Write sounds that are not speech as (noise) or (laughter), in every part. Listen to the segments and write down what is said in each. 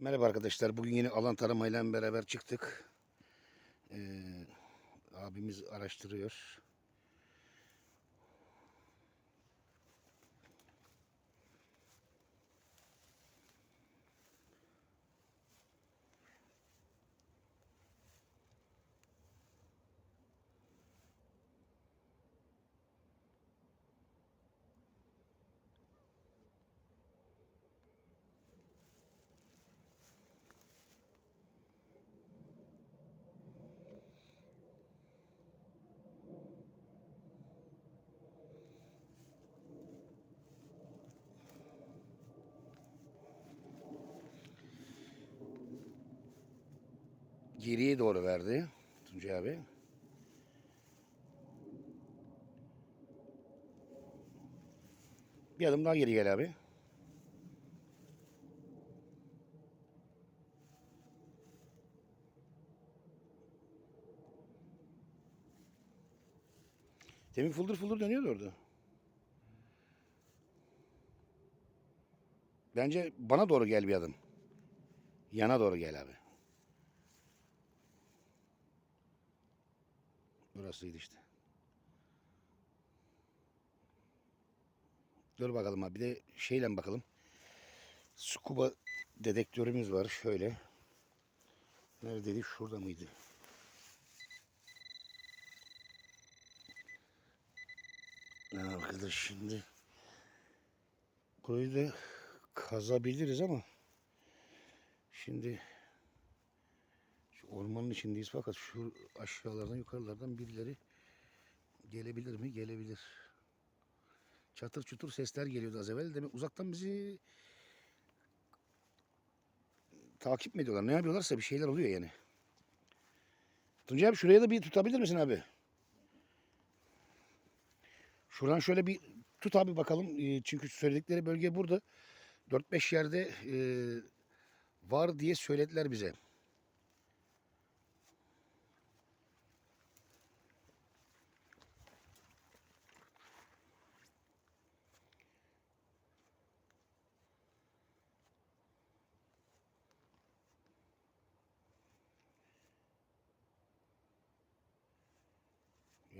Merhaba arkadaşlar. Bugün yine alan taramayla beraber çıktık. Ee, abimiz araştırıyor. Geriye doğru verdi Tuncay abi. Bir adım daha geri gel abi. Demin fuldur fuldur dönüyordu orada. Bence bana doğru gel bir adım. Yana doğru gel abi. Burasıydı işte. Dur bakalım abi. Bir de şeyle bakalım. Scuba dedektörümüz var. Şöyle. Neredeydi? Şurada mıydı? Ne arkadaş şimdi? Burayı da kazabiliriz ama şimdi ormanın içindeyiz fakat şu aşağılardan yukarılardan birileri gelebilir mi? Gelebilir. Çatır çutur sesler geliyordu az evvel. Demek uzaktan bizi takip mi ediyorlar? Ne yapıyorlarsa bir şeyler oluyor yani. Tuncay abi şuraya da bir tutabilir misin abi? Şuradan şöyle bir tut abi bakalım. Ee, Çünkü söyledikleri bölge burada. 4-5 yerde e, var diye söylediler bize.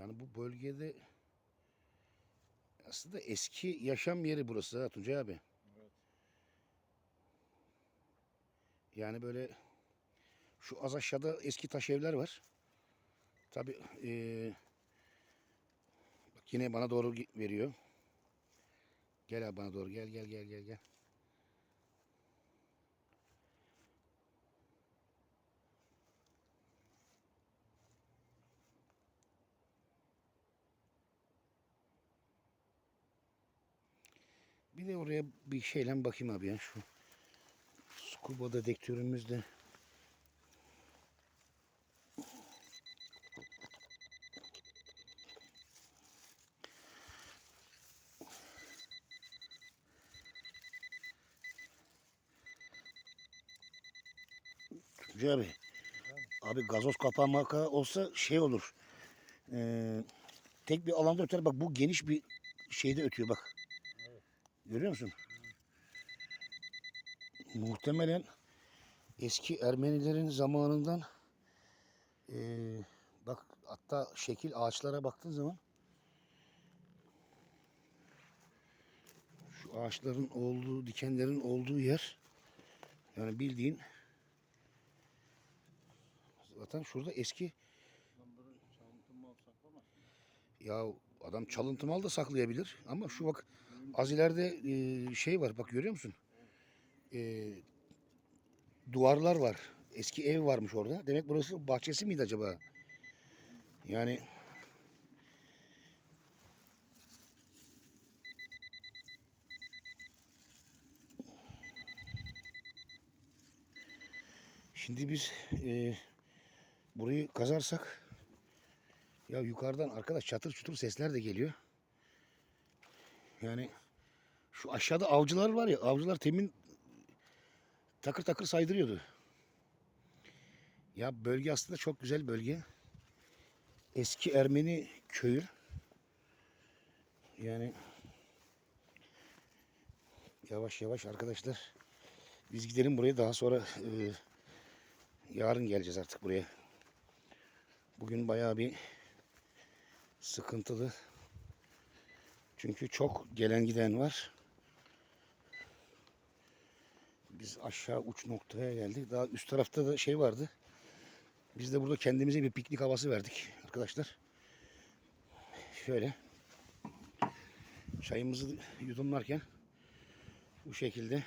Yani bu bölgede aslında eski yaşam yeri burası ha Tuncay abi. Yani böyle şu az aşağıda eski taş evler var. Tabi bak yine bana doğru veriyor. Gel abi bana doğru gel gel gel gel gel. Bir de oraya bir şeyle bakayım abi ya şu scuba dedektörümüzde. Tuncay abi. Abi gazoz kapağı maka olsa şey olur. Ee, tek bir alanda öter. Bak bu geniş bir şeyde ötüyor bak. Görüyor musun? Muhtemelen eski Ermenilerin zamanından eee, bak hatta şekil ağaçlara baktığın zaman şu ağaçların olduğu, dikenlerin olduğu yer yani bildiğin zaten şurada eski ya adam çalıntı mal da saklayabilir ama şu bak az ileride e, şey var bak görüyor musun? E, duvarlar var. Eski ev varmış orada. Demek burası bahçesi miydi acaba? Yani Şimdi biz e, burayı kazarsak ya yukarıdan arkadaş çatır çutur sesler de geliyor. Yani şu aşağıda avcılar var ya avcılar temin takır takır saydırıyordu. Ya bölge aslında çok güzel bölge. Eski Ermeni köyü. Yani yavaş yavaş arkadaşlar Biz gidelim buraya daha sonra e, yarın geleceğiz artık buraya. Bugün bayağı bir sıkıntılı. Çünkü çok gelen giden var. Biz aşağı uç noktaya geldik. Daha üst tarafta da şey vardı. Biz de burada kendimize bir piknik havası verdik arkadaşlar. Şöyle çayımızı yudumlarken bu şekilde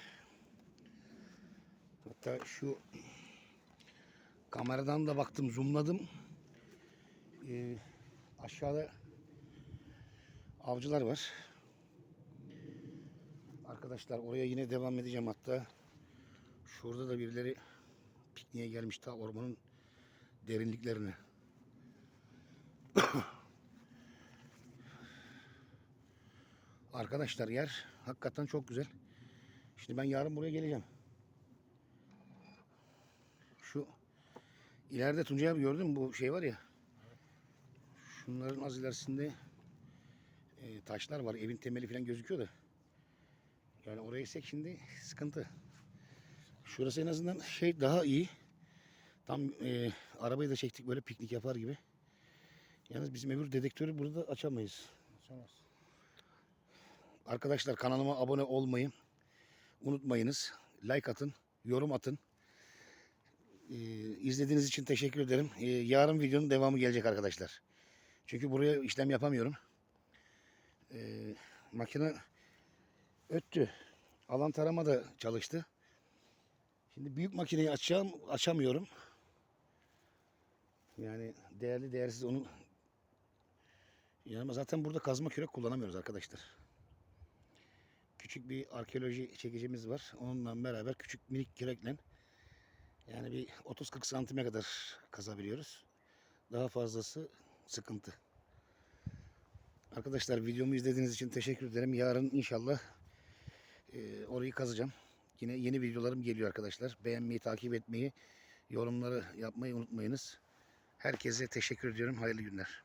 hatta şu kameradan da baktım zoomladım Ee, aşağıda avcılar var arkadaşlar oraya yine devam edeceğim hatta şurada da birileri pikniğe gelmiş ta ormanın derinliklerine (coughs) Arkadaşlar yer hakikaten çok güzel. Şimdi ben yarın buraya geleceğim. Şu ileride Tuncay abi gördün mü bu şey var ya. Şunların az ilerisinde e, taşlar var. Evin temeli falan gözüküyor da. Yani oraya gitsek şimdi sıkıntı. Şurası en azından şey daha iyi. Tam e, arabayı da çektik böyle piknik yapar gibi. Yalnız bizim öbür dedektörü burada açamayız. Açamaz. Arkadaşlar kanalıma abone olmayı unutmayınız. Like atın, yorum atın. Ee, izlediğiniz için teşekkür ederim. Ee, yarın videonun devamı gelecek arkadaşlar. Çünkü buraya işlem yapamıyorum. Ee, makine öttü. Alan tarama da çalıştı. Şimdi büyük makineyi açacağım, açamıyorum. Yani değerli değersiz onu yani zaten burada kazma kürek kullanamıyoruz arkadaşlar küçük bir arkeoloji çekicimiz var. Onunla beraber küçük minik kürekle yani bir 30-40 santime kadar kazabiliyoruz. Daha fazlası sıkıntı. Arkadaşlar videomu izlediğiniz için teşekkür ederim. Yarın inşallah e, orayı kazacağım. Yine yeni videolarım geliyor arkadaşlar. Beğenmeyi, takip etmeyi, yorumları yapmayı unutmayınız. Herkese teşekkür ediyorum. Hayırlı günler.